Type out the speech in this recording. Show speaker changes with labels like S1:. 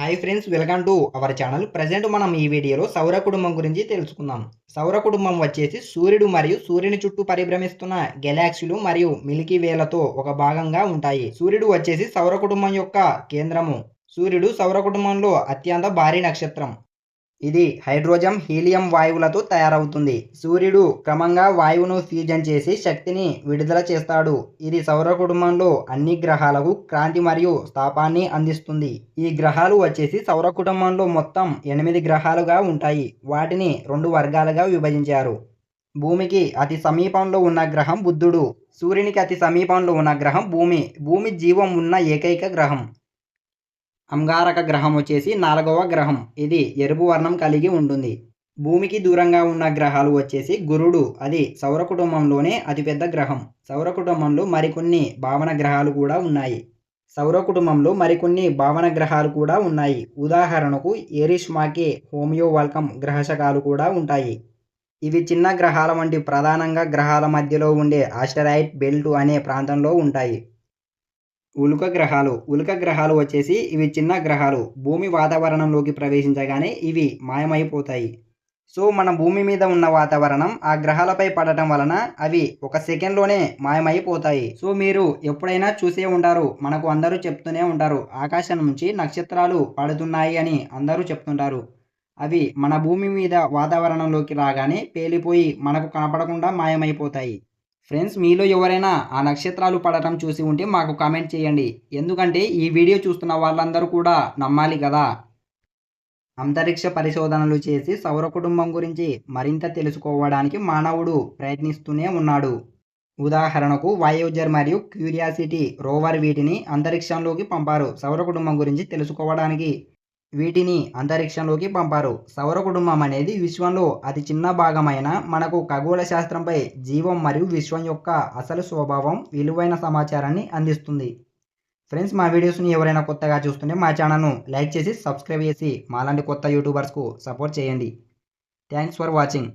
S1: Hi friends welcome to our channel present మనం ఈ వీడియోలో సౌర కుటుంబం గురించి తెలుసుకుందాం. సౌర కుటుంబం వచ్చేసి సూర్యుడు మరియు సూర్యుని చుట్టూ పరిభ్రమిస్తున్న గెలాక్సీలు మరియు మిల్కీ వేలతో ఒక భాగంగా ఉంటాయి. సూర్యుడు వచ్చేసి సౌర కుటుంబం యొక్క కేంద్రము. సూర్యుడు సౌర కుటుంబంలో అత్యంత భారీ నక్షత్రం. ఇది హైడ్రోజన్ హీలియం వాయువులతో తయారవుతుంది. సూర్యుడు క్రమంగా వాయువును ఫ్యూజన్ చేసి శక్తిని విడుదల చేస్తాడు. ఇది సౌర కుటుంబంలో అన్ని గ్రహాలకు క్రాంతి మరియు స్థాపాన్ని అందిస్తుంది. ఈ గ్రహాలు వచ్చేసి సౌర కుటుంబంలో మొత్తం ఎనిమిది గ్రహాలుగా ఉంటాయి. వాటిని రెండు వర్గాలుగా విభజించారు. భూమికి అతి సమీపంలో ఉన్న గ్రహం బుద్ధుడు. సూర్యునికి అతి సమీపంలో ఉన్న గ్రహం భూమి. భూమి జీవం ఉన్న ఏకైక గ్రహం. అంగారక గ్రహం వచ్చేసి నాలుగవ గ్రహం. ఇది ఎరుపు వర్ణం కలిగి ఉంటుంది. భూమికి దూరంగా ఉన్న గ్రహాలు వచ్చేసి గురుడు అది సౌర కుటుంబంలోనే అతిపెద్ద గ్రహం. సౌర కుటుంబంలో మరికొన్ని భావన గ్రహాలు కూడా ఉన్నాయి. సౌర కుటుంబంలో మరికొన్ని భావన గ్రహాలు కూడా ఉన్నాయి. ఉదాహరణకు ఏరిష్ మాకే హోమియో గ్రహశకాలు కూడా ఉంటాయి. ఇవి చిన్న గ్రహాల వంటి ప్రధానంగా గ్రహాల మధ్యలో ఉండే ఆస్టరాయిడ్ బెల్ట్ అనే ప్రాంతంలో ఉంటాయి. ఉల్క గ్రహాలు ఉల్క గ్రహాలు వచ్చేసి ఇవి చిన్న గ్రహాలు. భూమి వాతావరణంలోకి ప్రవేశించగానే ఇవి మాయమైపోతాయి. సో మన భూమి మీద ఉన్న వాతావరణం ఆ గ్రహాలపై పడటం వలన అవి ఒక సెకండ్లోనే మాయమైపోతాయి. సో మీరు ఎప్పుడైనా చూసే ఉంటారు మనకు అందరూ చెప్తూనే ఉంటారు ఆకాశం నుంచి నక్షత్రాలు పడుతున్నాయి అని అందరూ చెప్తుంటారు. అవి మన భూమి మీద వాతావరణంలోకి రాగానే పేలిపోయి మనకు కనపడకుండా మాయమైపోతాయి. ఫ్రెండ్స్ మీలో ఎవరైనా ఆ నక్షత్రాలు పడటం చూసి ఉంటే మాకు కామెంట్ చేయండి. ఎందుకంటే ఈ వీడియో చూస్తున్న వాళ్ళందరూ కూడా నమ్మాలి కదా. అంతరిక్ష పరిశోధనలు చేసి సౌర కుటుంబం గురించి మరింత తెలుసుకోవడానికి మానవుడు ప్రయత్నిస్తూనే ఉన్నాడు. ఉదాహరణకు వాయోజర్ మరియు క్యూరియాసిటీ రోవర్ వీటిని అంతరిక్షంలోకి పంపారు. సౌర కుటుంబం గురించి తెలుసుకోవడానికి వీటిని అంతరిక్షంలోకి పంపారు. సౌర కుటుంబం అనేది విశ్వంలో అతి చిన్న భాగమైన మనకు ఖగోళ శాస్త్రంపై జీవం మరియు విశ్వం యొక్క అసలు స్వభావం విలువైన సమాచారాన్ని అందిస్తుంది. ఫ్రెండ్స్ మా వీడియోస్ని ఎవరైనా కొత్తగా చూస్తుంటే మా ఛానల్ను లైక్ చేసి సబ్స్క్రైబ్ చేసి మాలాంటి కొత్త యూట్యూబర్స్కు సపోర్ట్ చేయండి. Thanks for watching.